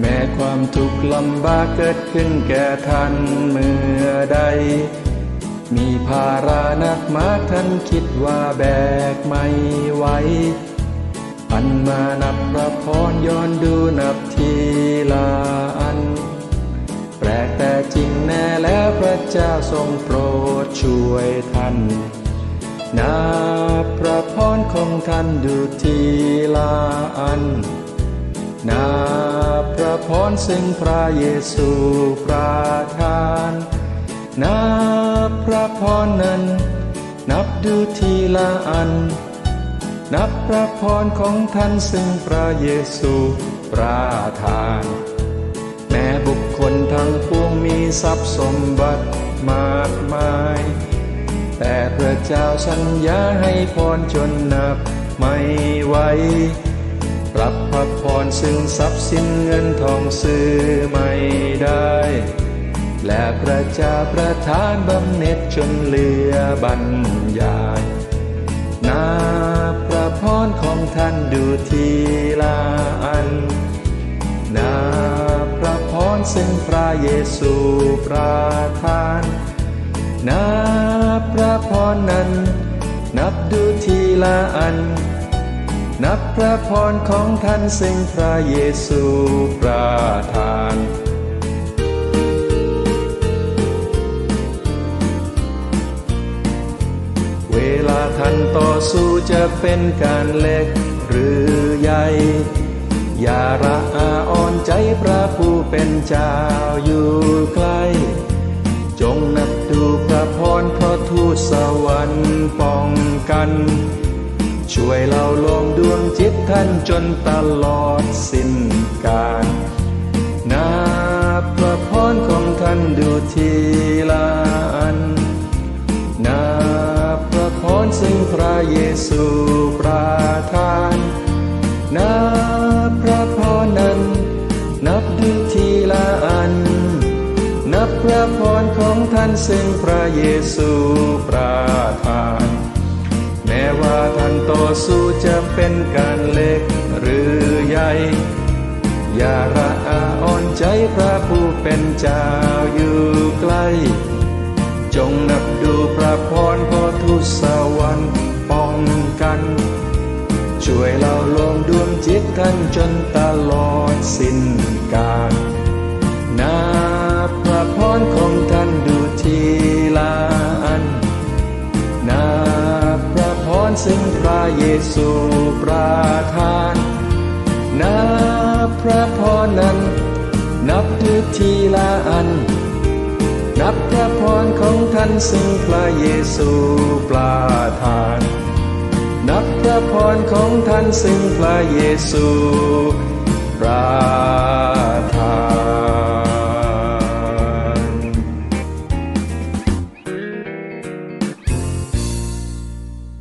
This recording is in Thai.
แม่ความทุกข์ลำบากเกิดขึ้นแก่ท่านเมื่อใด มีภารานักมากท่านคิดว่าแบกไม่ไหวอันมานับพระพรย้อนดูนับทีละอัน แปลกแต่จริงแน่แล้วพระเจ้าทรงโปรดช่วยท่านนับพระพรของท่านดูทีละอันนับ พรซึ่งพระเยซูประทานนับพระพรนั้น นับดูทีละอัน นับพระพรของท่านซึ่งพระเยซูประทาน แม้บุคคลทั้งปวงมีทรัพย์สมบัติมากมาย แต่พระเจ้าสัญญาให้พรจนนับไม่ไหว รับพระพรซึ่งทรัพย์สินเงินทองซื้อไม่ได้ และพระเจ้าประทานบำเหน็จจนเหลือบรรยายนาพระพรของท่านดูทีละอันนาพระพรซึ่งพระเยซูประทานนับพระพรนั้น นับดูทีละอัน นับพระพรของท่านซึ่งพระเยซูประทาน เวลาท่านต่อสู้จะเป็นการเล็กหรือใหญ่ อย่าระอาอ่อนใจพระผู้เป็นเจ้าอยู่ใกล้จงนับดูพระพรเพราะทูตสวรรค์ป้องกัน ช่วยเราลวงดวงจิตท่านจนตลอดสิ้นกาลนับพระพรของท่านดูทีละอันนับพระพรซึ่งพระเยซูประทานนับพระพรนั้น นับดูทีละอัน นับพระพรของท่านซึ่งพระเยซูประทาน อย่าระอาอ่อนใจพระผู้เป็นเจ้าอยู่ใกล้ จงนับดูพระพรพอทุสวรรค์ป้องกัน ช่วยเราลงดวงจิตท่านจนตลอดสิ้นกาลนับพระพรของท่านดูทีละอันนับพระพรซึ่งพระเยซูประทาน รับพระพรของท่านซึ่งพระเยซูปราทาน นับพระพรของท่านซึ่งพระเยซูปราทาน